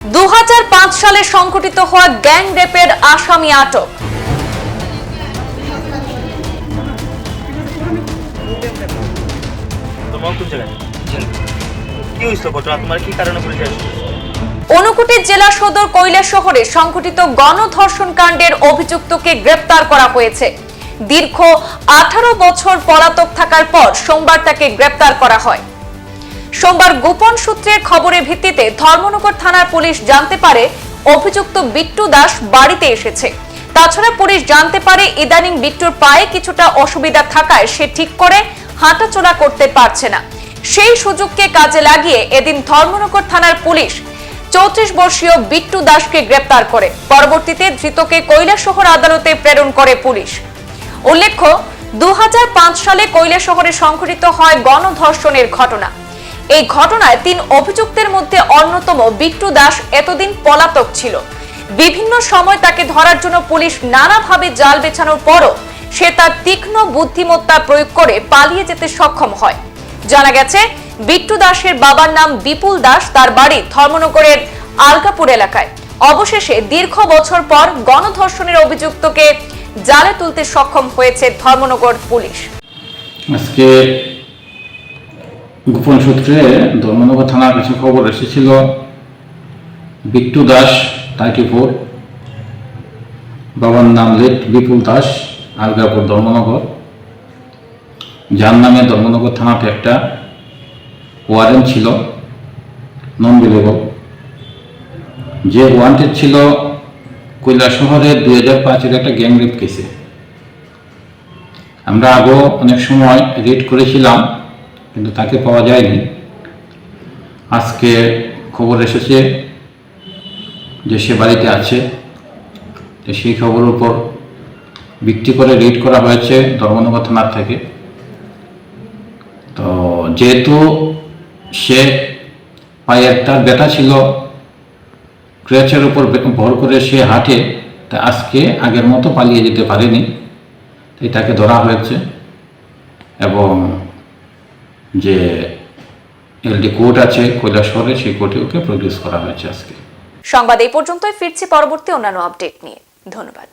দু হাজার পাঁচ সালে সংঘটিত হওয়া গ্যাং রেপের আসামি আটক। আসছে জেলা সদর কৈলাস শহরে সংঘটিত গণধর্ষণ কাণ্ডের অভিযুক্তকে গ্রেপ্তার করা হয়েছে। দীর্ঘ আঠারো বছর পলাতক থাকার পর সোমবার তাকে গ্রেপ্তার করা হয়। সোমবার গোপন সূত্রের খবরের ভিত্তিতে ধর্মনগর থানার পুলিশ জানতে পারে অভিযুক্ত বিট্টু দাস বাড়িতে এসেছে। তাছাড়া পুলিশ জানতে পারে ইদানিং বিট্টুর পায়ে কিছুটা অসুবিধা থাকায় সে ঠিক করে হাঁটাচলা করতে পারছে না। সেই সুযোগকে কাজে লাগিয়ে এদিন ধর্মনগর থানার পুলিশ চৌত্রিশ বর্ষীয় বিট্টু দাসকে গ্রেপ্তার করে। পরবর্তীতে ধৃতকে কৈলাসহর আদালতে প্রেরণ করে পুলিশ। উল্লেখ্য দু হাজার পাঁচ সালে কৈলাস শহরে সংঘটিত হয় গণধর্ষণের ঘটনা। এই ঘটনায় তিন অভিযুক্তের মধ্যে অন্যতম বিট্টু দাস এতদিন পলাতক ছিল। বিভিন্ন সময় তাকে ধরার জন্য পুলিশ নানাভাবে জাল বেছানোর পরও সে তার তীক্ষ্ণ বুদ্ধিমত্তা প্রয়োগ করে পালিয়ে যেতে সক্ষম হয়। জানা গেছে, বিট্টু দাসের বাবার নাম বিপুল দাস, তার বাড়ি ধর্মনগরের আলগাপুর এলাকায়। অবশেষে দীর্ঘ বছর পর গণধর্ষণের অভিযুক্তকে জালে তুলতে সক্ষম হয়েছে ধর্মনগর পুলিশ। আজকে গোপন সূত্রে ধর্মনগর থানার কাছে খবর এসেছিল। বিট্টু দাস থার্টি ফোর বাবার নাম লেট, বিপুল দাস, আলগাপুর ধর্মনগর। যার নামে ধর্মনগর থানাতে একটা ওয়ারেন্ট ছিল নন বিলেবল যে ওয়ারেন্টেড ছিল কৈলাস শহরে দুই হাজার পাঁচের একটা গ্যাং রেপ কেসে আমরা আগেও অনেক সময় রিড করেছিলাম কিন্তু তাকে পাওয়া যায়নি। আজকে খবর এসেছে যে সে বাড়িতে আছে। তো সেই খবরের উপর ভিত্তি করে রিড করা হয়েছে ধর্মনগর থানার থেকে। তো যেহেতু সে পায়ে একটা ব্যথা ছিল, ক্রেচের উপর ভর করে সে হাঁটে, তা আজকে আগের মতো পালিয়ে যেতে পারেনি। তাই তাকে ধরা হয়েছে এবং যে এলডি কোর্ট আছে কৈলাসহরে সেই কোর্টে ওকে প্রডিউস করা হয়েছে আজকে। সংবাদ এই পর্যন্তই, ফিরছি পরবর্তী অন্যান্য আপডেট নিয়ে। ধন্যবাদ।